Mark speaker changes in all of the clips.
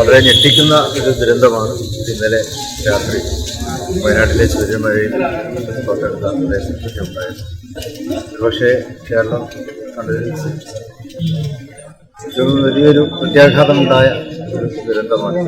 Speaker 1: വളരെ ഞെട്ടിക്കുന്ന ഒരു ദുരന്തമാണ് ഇന്നലെ രാത്രി വയനാട്ടിലെ ചുരമഴയിൽ തൊട്ടടുത്ത പ്രദേശത്തൊക്കെ ഉണ്ടായത് പക്ഷേ കേരളം കണ്ടതിൽ ഏറ്റവും വലിയൊരു പ്രത്യാഘാതമുണ്ടായ ഒരു ദുരന്തമാണ്.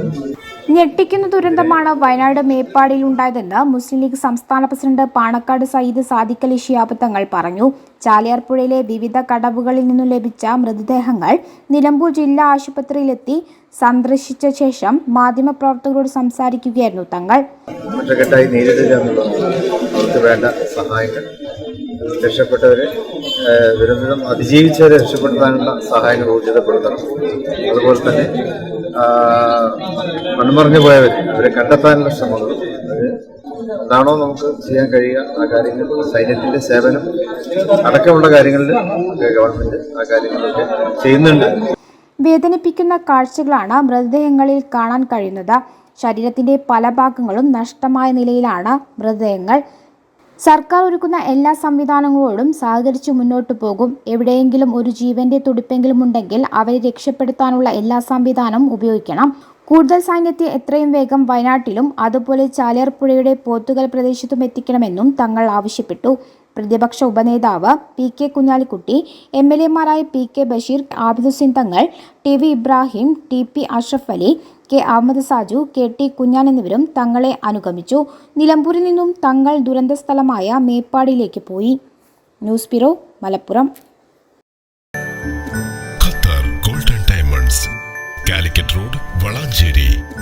Speaker 2: ഞെട്ടിക്കുന്ന ദുരന്തമാണ് വയനാട് മേപ്പാടിയിൽ ഉണ്ടായതെന്ന് മുസ്ലിം ലീഗ് സംസ്ഥാന പ്രസിഡന്റ് പാണക്കാട് സയ്യിദ് സാദിഖലി ശിഹാബ് തങ്ങൾ പറഞ്ഞു. ചാലിയാർപ്പുഴയിലെ വിവിധ കടവുകളിൽ നിന്നും ലഭിച്ച മൃതദേഹങ്ങൾ നിലമ്പൂർ ജില്ലാ ആശുപത്രിയിലെത്തി സന്ദർശിച്ച ശേഷം മാധ്യമപ്രവർത്തകരോട് സംസാരിക്കുകയായിരുന്നു തങ്ങൾ.
Speaker 1: സഹായങ്ങൾ. രക്ഷപ്പെട്ടവരെ ദുരന്തം അതിജീവിച്ചവരെ രക്ഷപ്പെടുത്താനുള്ള സഹായങ്ങൾ ഊർജിതപ്പെടുത്തണം അതുപോലെ തന്നെ മൺമറഞ്ഞു പോയവർ അവരെ കണ്ടെത്താനുള്ള ശ്രമങ്ങൾ. എന്താണോ നമുക്ക് ചെയ്യാൻ കഴിയുക? ആ കാര്യങ്ങൾ സൈന്യത്തിന്റെ സേവനം അടക്കമുള്ള കാര്യങ്ങളിൽ ഗവൺമെന്റ് ആ കാര്യങ്ങളൊക്കെ ചെയ്യുന്നുണ്ട്.
Speaker 2: വേദനിപ്പിക്കുന്ന കാഴ്ചകളാണ് മൃതദേഹങ്ങളിൽ കാണാൻ കഴിയുന്നത്. ശരീരത്തിന്റെ പല ഭാഗങ്ങളും നഷ്ടമായ നിലയിലാണ് മൃതദേഹങ്ങൾ. സർക്കാർ ഒരുക്കുന്ന എല്ലാ സംവിധാനങ്ങളോടും സഹകരിച്ച് മുന്നോട്ടു പോകും. എവിടെയെങ്കിലും ഒരു ജീവന്റെ തുടിപ്പെങ്കിലും ഉണ്ടെങ്കിൽ അവരെ രക്ഷപ്പെടുത്താനുള്ള എല്ലാ സംവിധാനവും ഉപയോഗിക്കണം. കൂടുതൽ സൈന്യത്തെ എത്രയും വേഗം വയനാട്ടിലും അതുപോലെ ചാലിയാർപ്പുഴയുടെ പോത്തുകൽ പ്രദേശത്തും എത്തിക്കണമെന്നും തങ്ങൾ ആവശ്യപ്പെട്ടു. പ്രതിപക്ഷ ഉപനേതാവ് P K Kunhalikutty M L എമാരായ P K Basheer Abid Hussain Thangal T V Ibrahim T P Ashraf Ali K Ahmed Saju K T Kunhan എന്നിവരും തങ്ങളെ അനുഗമിച്ചു. നിലമ്പൂരിൽ നിന്നും തങ്ങൾ ദുരന്ത സ്ഥലമായ മേപ്പാടിയിലേക്ക് പോയി. News bureau Malappuram.
Speaker 3: City.